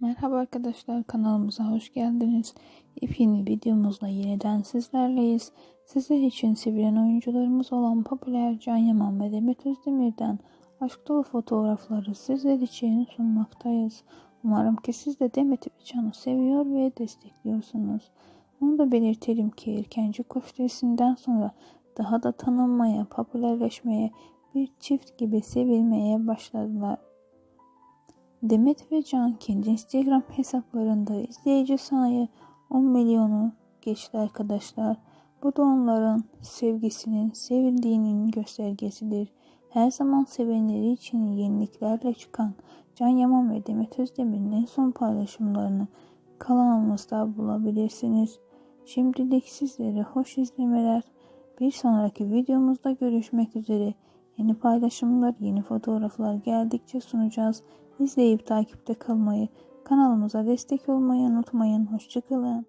Merhaba arkadaşlar kanalımıza hoş geldiniz. Yepyeni videomuzla yeniden sizlerleyiz. Sizler için sevilen oyuncularımız olan popüler Can Yaman ve Demet Özdemir'den aşk dolu fotoğrafları sizler için sunmaktayız. Umarım ki siz de Demet ve Can'ı seviyor ve destekliyorsunuz. Onu da belirtelim ki erkenci koşturisinden sonra daha da tanınmaya, popülerleşmeye, bir çift gibi sevilmeye başladılar. Demet ve Can kendi Instagram hesaplarında izleyici sayı 10 milyonu geçti arkadaşlar. Bu da onların sevgisinin, sevildiğinin göstergesidir. Her zaman sevenleri için yeniliklerle çıkan Can Yaman ve Demet Özdemir'in en son paylaşımlarını kanalımızda bulabilirsiniz. Şimdilik sizlere hoş izlemeler. Bir sonraki videomuzda görüşmek üzere. Yeni paylaşımlar, yeni fotoğraflar geldikçe sunacağız. İzleyip takipte kalmayı, kanalımıza destek olmayı unutmayın. Hoşçakalın.